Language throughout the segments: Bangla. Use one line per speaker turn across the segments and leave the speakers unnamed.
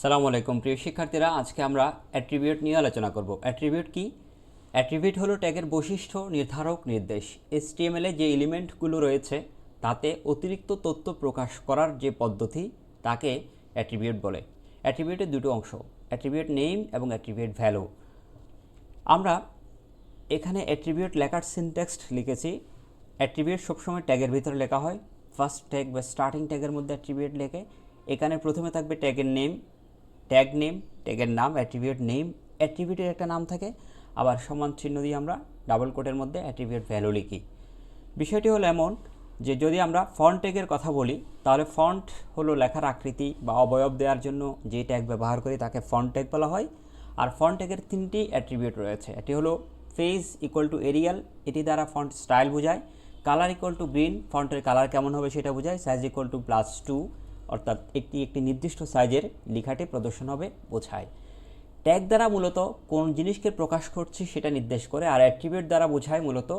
সালামু আলাইকুম। প্রিয় শিক্ষার্থীরা, আজকে আমরা অ্যাট্রিবিউট নিয়ে আলোচনা করব। অ্যাট্রিবিউট কি? অ্যাট্রিবিউট হলো ট্যাগের বৈশিষ্ট্য, নির্ধারক, নির্দেশ। HTML এ যে এলিমেন্টগুলো রয়েছে, তাতে অতিরিক্ত তথ্য প্রকাশ করার যে পদ্ধতি, তাকে অ্যাট্রিবিউট বলে। অ্যাট্রিবিউটের দুটো অংশ অ্যাট্রিবিউট নেম এবং অ্যাট্রিবিউট ভ্যালু আমরা এখানে অ্যাট্রিবিউট লেখার সিনটেক্সট লিখেছি। অ্যাট্রিবিউট সবসময় ট্যাগের ভিতরে লেখা হয়। ফার্স্ট ট্যাগ বা স্টার্টিং ট্যাগের মধ্যে অ্যাট্রিবিউট লেখে। এখানে প্রথমে থাকবে ট্যাগের নেম ট্যাগ নেম ট্যাগের নাম অ্যাট্রিবিউট নেম অ্যাট্রিবিউটের একটা নাম থাকে। আবার সমান চিহ্ন দিয়ে আমরা ডাবল কোটের মধ্যে অ্যাট্রিবিউট ভ্যালু লিখি। বিষয়টি হলো এমন যে যদি আমরা ফন্ট ট্যাগের কথা বলি, তাহলে ফন্ট হলো লেখার আকৃতি বা অবয়ব দেওয়ার জন্য যে ট্যাগ ব্যবহার করি তাকে ফন্ট ট্যাগ বলা হয়। আর ফন্ট ট্যাগের তিনটি অ্যাট্রিবিউট রয়েছে। এটি হলো ফেজ ইকুয়াল টু এরিয়াল এটি দ্বারা ফন্ট স্টাইল বোঝায়। কালার ইকুয়াল টু গ্রিন ফন্টের কালার কেমন হবে সেটা বোঝায়। Size equal to plus two অর্থাৎ একটি একটি নির্দিষ্ট সাইজের লেখাটি প্রদর্শন হবে বোঝায়। ট্যাগ দ্বারা মূলত কোন জিনিসকে প্রকাশ করছি সেটা নির্দেশ করে, আর অ্যাট্রিবিউট দ্বারা বোঝায় মূলত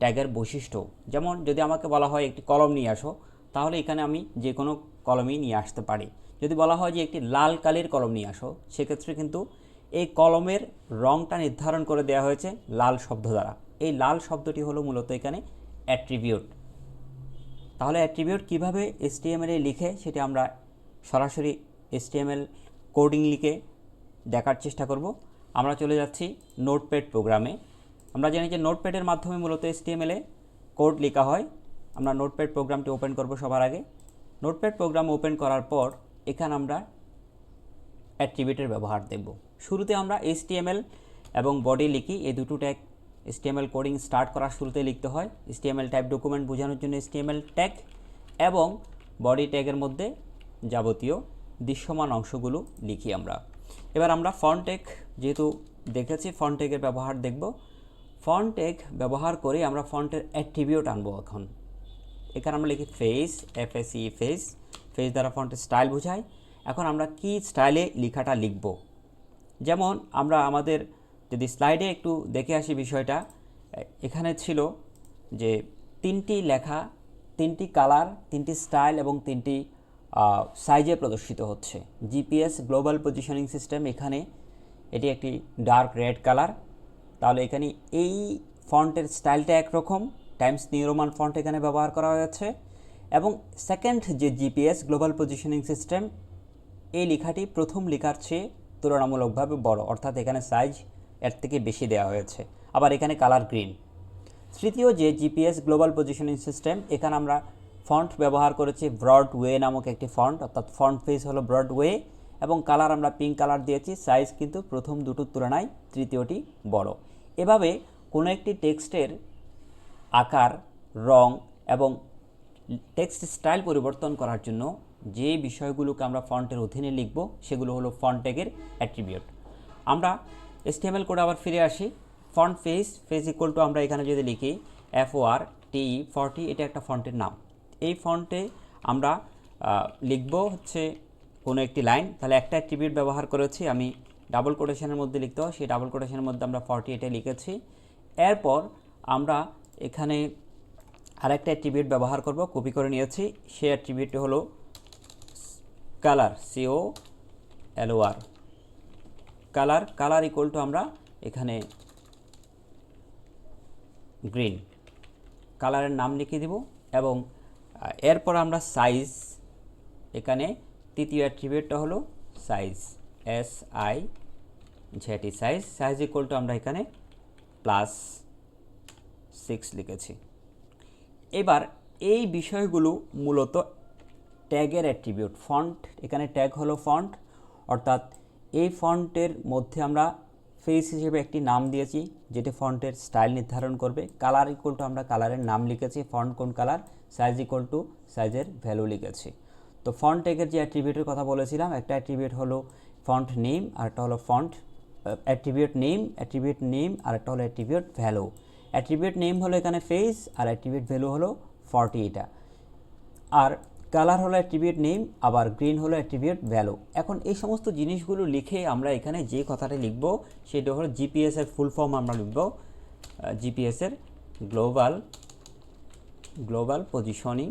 ট্যাগের বৈশিষ্ট্য। যেমন যদি আমাকে বলা হয় একটি কলম নিয়ে আসো, তাহলে এখানে আমি যে কোনো কলমই নিয়ে আসতে পারি। যদি বলা হয় যে একটি লাল কালির কলম নিয়ে আসো, সেক্ষেত্রে কিন্তু এই কলমের রংটা নির্ধারণ করে দেওয়া হয়েছে লাল শব্দ দ্বারা। এই লাল শব্দটি হলো মূলত এখানে অ্যাট্রিবিউট। তাহলে অ্যাট্রিবিউট কীভাবে HTML এ লিখে সেটি আমরা সরাসরি HTML কোডিং লিখে দেখার চেষ্টা করব। আমরা চলে যাচ্ছি নোটপ্যাড প্রোগ্রামে আমরা জানি যে নোটপ্যাডের মাধ্যমে মূলত HTML এ কোড লেখা হয়। আমরা নোটপ্যাড প্রোগ্রামটি ওপেন করব সবার আগে। নোটপ্যাড প্রোগ্রাম ওপেন করার পর এখানে আমরা অ্যাট্রিবিউটের ব্যবহার দেখব। শুরুতে আমরা HTML এবং বডি লিখি, এই দুটো ট্যাগ HTML কোডিং স্টার্ট করার শুরুতে লিখতে হয়। HTML টাইপ ডকুমেন্ট বোঝানোর জন্য HTML ট্যাগ এবং বডি ট্যাগের মধ্যে যাবতীয় দৃশ্যমান অংশগুলো লিখি আমরা। এবার আমরা ফন্ট ট্যাগ যেহেতু দেখেছি ফন্ট ট্যাগের ব্যবহার দেখব। ফন্ট ট্যাগ ব্যবহার করে আমরা ফন্টের অ্যাট্রিবিউট আনব এখন। এখানে আমরা লিখি face F S E face face দ্বারা ফন্টের স্টাইল বোঝায় এখন আমরা কি স্টাইলে লেখাটা লিখব? যেমন আমরা আমাদের যদি স্লাইডে একটু দেখে আসি বিষয়টা, এখানে ছিল যে তিনটি লেখা, তিনটি কালার, তিনটি স্টাইল এবং তিনটি সাইজে প্রদর্শিত হচ্ছে। জিপিএস গ্লোবাল পজিশনিং সিস্টেম এখানে এটি একটি ডার্ক রেড কালার তাহলে এখানে এই ফন্টের স্টাইলটা একরকম টাইমস নিউ রোমান ফন্ট এখানে ব্যবহার করা হয়েছে। এবং সেকেন্ড যে জিপিএস গ্লোবাল পজিশনিং সিস্টেম এই লেখাটি প্রথম লেখার চেয়ে তুলনামূলকভাবে বড়। অর্থাৎ এখানে সাইজ এর থেকে বেশি দেওয়া হয়েছে। আবার এখানে কালার গ্রিন তৃতীয় যে জিপিএস গ্লোবাল পজিশনিং সিস্টেম এখানে আমরা ফন্ট ব্যবহার করেছি ব্রড ওয়ে নামক একটি ফন্ট অর্থাৎ ফন্ট ফেস হলো ব্রড ওয়ে এবং কালার আমরা পিঙ্ক কালার দিয়েছি সাইজ কিন্তু প্রথম দুটোর তুলনায় তৃতীয়টি বড়। এভাবে কোনো একটি টেক্সটের আকার, রং এবং টেক্সট স্টাইল পরিবর্তন করার জন্য যে বিষয়গুলোকে আমরা ফন্টের অধীনে লিখব, সেগুলো হলো ফন্ট ট্যাগের অ্যাট্রিবিউট আমরা এসটিএমএল কোডে আবার ফিরে আসি। Font face face equal to আমরা এখানে যদি লিখি এফ ও আর টি ফর্টি এটা একটা ফন্টের নাম। এই ফন্টে আমরা লিখব হচ্ছে কোনো একটি লাইন তাহলে একটা অ্যাট্রিবিউট ব্যবহার করেছি, আমি ডাবল কোটেশনের মধ্যে লিখতে হয় সেই ডাবল কোটেশনের মধ্যে আমরা ফর্টি এটা লিখেছি। এরপর আমরা এখানে আরেকটা অ্যাট্রিবিউট ব্যবহার করব কপি করে নিয়েছি। সেই অ্যাট্রিবিউটটি হলো colour CO LOR colour colour equal to আমরা এখানে গ্রিন কালারের নাম লিখে দিব এবং এরপর আমরা সাইজ এখানে তৃতীয় অ্যাট্রিবিউটটা হলো size S I ZE size size equal to আমরা এখানে প্লাস সিক্স লিখেছি। এবার এই বিষয়গুলো মূলত ট্যাগের অ্যাট্রিবিউট ফন্ট এখানে ট্যাগ হলো ফন্ট অর্থাৎ এই ফন্টের মধ্যে আমরা ফেস হিসেবে একটি নাম দিয়েছি, যেটি ফন্টের স্টাইল নির্ধারণ করবে। কালার ইকুয়াল টু আমরা কালারের নাম লিখেছি ফন্ট কোন কালার সাইজ ইকুয়াল টু সাইজের ভ্যালু লিখেছি। তো ফন্ট ট্যাগের যে অ্যাট্রিবিউটের কথা বলেছিলাম, একটা অ্যাট্রিবিউট হলো ফন্ট নেম আর একটা হলো font attribute name attribute name আর একটা হলো অ্যাট্রিবিউট ভ্যালু অ্যাট্রিবিউট নেম হলো এখানে ফেস আর অ্যাট্রিবিউট ভ্যালু হলো ফর্টি এটা আর কালার হলো অ্যাট্রিবিউট নেম, আবার গ্রিন হলো অ্যাট্রিবিউট ভ্যালু। এখন এই সমস্ত জিনিসগুলো লিখে আমরা এখানে যে কথাটা লিখব, সেটা হলো জিপিএস এর ফুল ফর্ম আমরা লিখব। জিপিএস এর global global positioning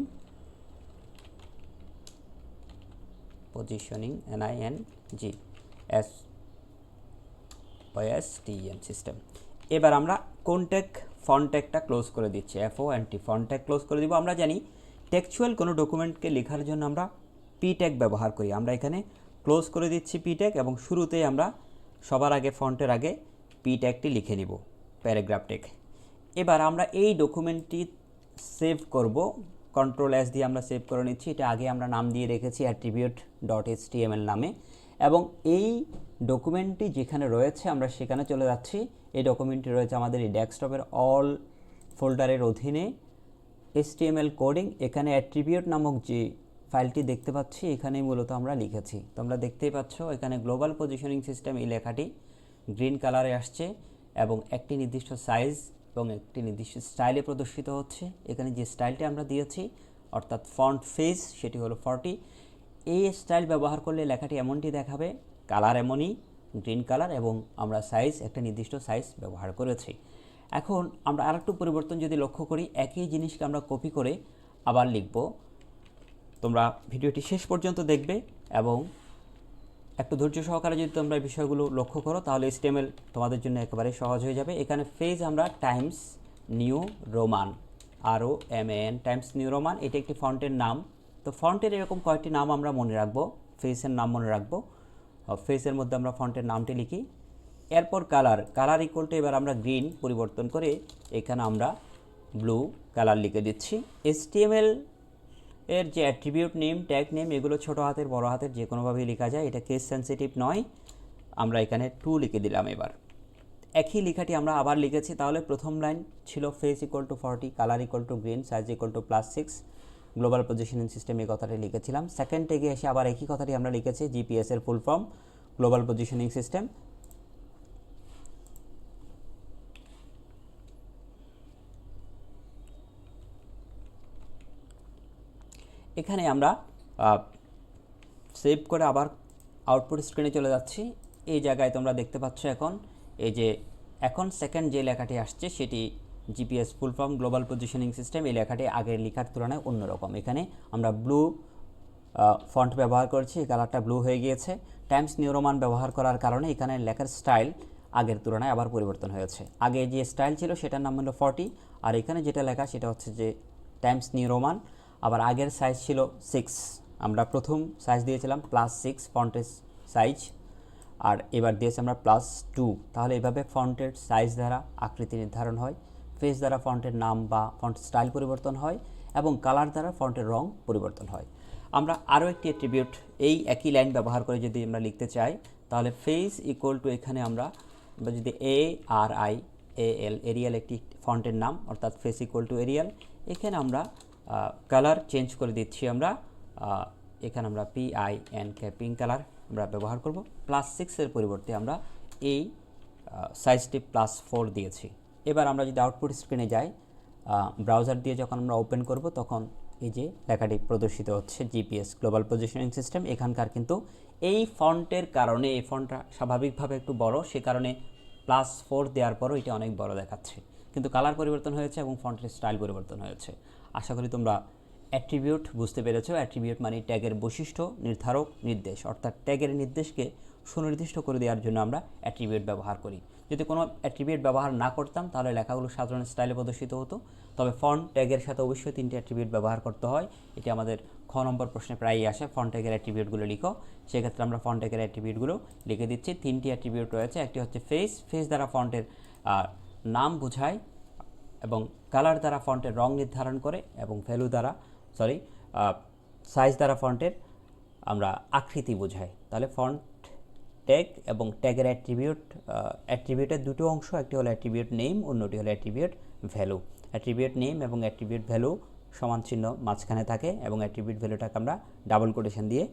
positioning N I N G S OS TM system. এবার আমরা কোনটেক ফন্টেকটা ক্লোজ করে দিচ্ছি, F O and T. Font tag close করে দিব, আমরা জানি টেক্সচুয়াল কোনো ডকুমেন্টকে লেখার জন্য আমরা পি ট্যাগ ব্যবহার করি। আমরা এখানে ক্লোজ করে দিচ্ছি পি ট্যাগ এবং শুরুতেই আমরা সবার আগে ফন্টের আগে পি ট্যাগটি লিখে নিব প্যারাগ্রাফ টেক এবার আমরা এই ডকুমেন্টটি সেভ করব। কন্ট্রোল এস দিয়ে আমরা সেভ করে নিচ্ছি। এটা আগে আমরা নাম দিয়ে রেখেছি অ্যাট্রিবিউট ডট এইচ নামে এবং এই ডকুমেন্টটি যেখানে রয়েছে আমরা সেখানে চলে যাচ্ছি। এই ডকুমেন্টটি রয়েছে আমাদের এই ডেস্কটপের অল ফোল্ডারের অধীনে। HTML কোডিং এখানে অ্যাট্রিবিউট নামক যে ফাইলটি দেখতে পাচ্ছি এখানে মূলত আমরা লিখেছি। তোমরা দেখতেই পাচ্ছ, এখানে গ্লোবাল পজিশনিং সিস্টেম এই লেখাটি গ্রিন কালারে আসছে এবং একটি নির্দিষ্ট সাইজ এবং একটি নির্দিষ্ট স্টাইলে প্রদর্শিত হচ্ছে। এখানে যে স্টাইলটি আমরা দিয়েছি, অর্থাৎ ফন্ট ফেজ সেটি হলো ফর্টি এই স্টাইল ব্যবহার করলে লেখাটি এমনটি দেখাবে কালার এমনই গ্রিন কালার এবং আমরা সাইজ একটা নির্দিষ্ট সাইজ ব্যবহার করেছি। এখন আমরা আরেকটু পরিবর্তন যদি লক্ষ্য করি, একই জিনিসকে আমরা কপি করে আবার লিখব। তোমরা ভিডিওটি শেষ পর্যন্ত দেখবে এবং একটু ধৈর্য সহকারে যদি তোমরা এই বিষয়গুলো লক্ষ্য করো, তাহলে স্টেমেল তোমাদের জন্য একেবারে সহজ হয়ে যাবে। এখানে ফেজ আমরা টাইমস নিউ রোমান আরও M N Times New Roman এটা একটি ফন্টের নাম। তো ফন্টের এরকম কয়েকটি নাম আমরা মনে রাখব ফেসের নাম মনে রাখব। ফেসের মধ্যে আমরা ফন্টের নামটি লিখি। এরপর কালার কালার ইকুয়াল টু এবার আমরা গ্রিন পরিবর্তন করে এখানে আমরা ব্লু কালার লিখে দিচ্ছি। এসটিএমএল এর যে অ্যাট্রিবিউট নেম ট্যাগ নেম এগুলো ছোটো হাতের, বড় হাতের যে কোনোভাবেই লেখা যায়, এটা কেস সেন্সিটিভ নয়। আমরা এখানে টু লিখে দিলাম এবার। একই লেখাটি আমরা আবার লিখেছি, তাহলে প্রথম লাইন ছিল face equal to Forte colour equal to green size equal to plus six global positioning system এই কথাটি লিখেছিলাম। সেকেন্ড টেগে এসে আবার একই কথাটি আমরা লিখেছি জিপিএসের full form global positioning system এখানে আমরা সেভ করে আবার আউটপুট স্ক্রিনে চলে যাচ্ছি। এই জায়গায় তোমরা দেখতে পাচ্ছ এখন, এই যে এখন সেকেন্ড যে লেখাটি আসছে, সেটি GPS full form global positioning system এই লেখাটি আগের লেখার তুলনায় অন্যরকম। এখানে আমরা ব্লু ফন্ট ব্যবহার করছি, এই কালারটা ব্লু হয়ে গিয়েছে। টাইমস নিউরোমান ব্যবহার করার কারণে এখানে লেখার স্টাইল আগের তুলনায় আবার পরিবর্তন হয়েছে। আগে যে স্টাইল ছিল, সেটার নাম হলো ফর্টি আর এখানে যেটা লেখা, সেটা হচ্ছে যে টাইমস নিউরোমান আবার আগের সাইজ ছিল সিক্স আমরা প্রথম সাইজ দিয়েছিলাম প্লাস সিক্স ফন্টের সাইজ আর এবার দিয়েছি আমরা প্লাস টু তাহলে এভাবে ফন্টের সাইজ দ্বারা আকৃতি নির্ধারণ হয়। ফেস দ্বারা ফন্টের নাম বা ফন্ট স্টাইল পরিবর্তন হয় এবং কালার দ্বারা ফন্টের রং পরিবর্তন হয়। আমরা আরও একটি অ্যাট্রিবিউট এই একই লাইন ব্যবহার করে যদি আমরা লিখতে চাই, তাহলে ফেস ইকুয়াল টু এখানে আমরা যদি এ আর আই এ এল এরিয়াল একটি ফন্টের নাম, অর্থাৎ ফেস ইকুয়াল টু এরিয়াল এখানে আমরা কালার চেঞ্জ করে দিচ্ছি আমরা। এখানে আমরা P I N K pink colour আমরা ব্যবহার করব। প্লাস সিক্সের পরিবর্তে আমরা এই সাইজটি প্লাস ফোর দিয়েছি। এবার আমরা যদি আউটপুট স্ক্রিনে যাই ব্রাউজার দিয়ে যখন আমরা ওপেন করব, তখন এই যে লেখাটি প্রদর্শিত হচ্ছে জিপিএস গ্লোবাল পজিশনিং সিস্টেম এখানকার কিন্তু এই ফন্টের কারণে, এই ফন্টটা স্বাভাবিকভাবে একটু বড়, সে কারণে প্লাস ফোর দেওয়ার পরও এটা অনেক বড় দেখাচ্ছে। কিন্তু কালার পরিবর্তন হয়েছে এবং ফন্টের স্টাইল পরিবর্তন হয়েছে। আশা করি তোমরা অ্যাট্রিবিউট বুঝতে পেরেছ। অ্যাট্রিবিউট মানে ট্যাগের বৈশিষ্ট্য, নির্ধারক, নির্দেশ। অর্থাৎ ট্যাগের নির্দেশকে সুনির্দিষ্ট করে দেওয়ার জন্য আমরা অ্যাট্রিবিউট ব্যবহার করি। যদি কোনো অ্যাট্রিবিউট ব্যবহার না করতাম, তাহলে লেখাগুলো সাধারণ স্টাইলে প্রদর্শিত হতো। তবে ফন্ট ট্যাগের সাথে অবশ্যই তিনটি অ্যাট্রিবিউট ব্যবহার করতে হয়। এটি আমাদের খ নম্বর প্রশ্নে প্রায়ই আসে ফন্ট ট্যাগের অ্যাট্রিবিউটগুলো লিখো। সেক্ষেত্রে আমরা ফন্ট ট্যাগের অ্যাট্রিবিউটগুলো লিখে দিচ্ছি। তিনটি অ্যাট্রিবিউট রয়েছে। একটি হচ্ছে ফেস ফেস দ্বারা ফন্টের নাম বোঝায়। এবং কালার দ্বারা ফন্টের রং নির্ধারণ করে এবং ভ্যালু দ্বারা সরি সাইজ দ্বারা ফন্টের আমরা আকৃতি বোঝাই। তাহলে ফন্ট ট্যাগ এবং ট্যাগের অ্যাট্রিবিউট অ্যাট্রিবিউটের দুটো অংশ, একটি হলো অ্যাট্রিবিউট নেম অন্যটি হলো অ্যাট্রিবিউট ভ্যালু অ্যাট্রিবিউট নেম এবং অ্যাট্রিবিউট ভ্যালু সমান চিহ্ন মাঝখানে থাকে এবং অ্যাট্রিবিউট ভ্যালুটাকে আমরা ডাবল কোটেশন দিয়ে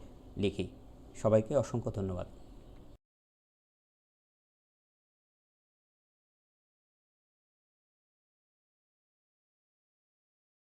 লিখি। সবাইকে অসংখ্য ধন্যবাদ।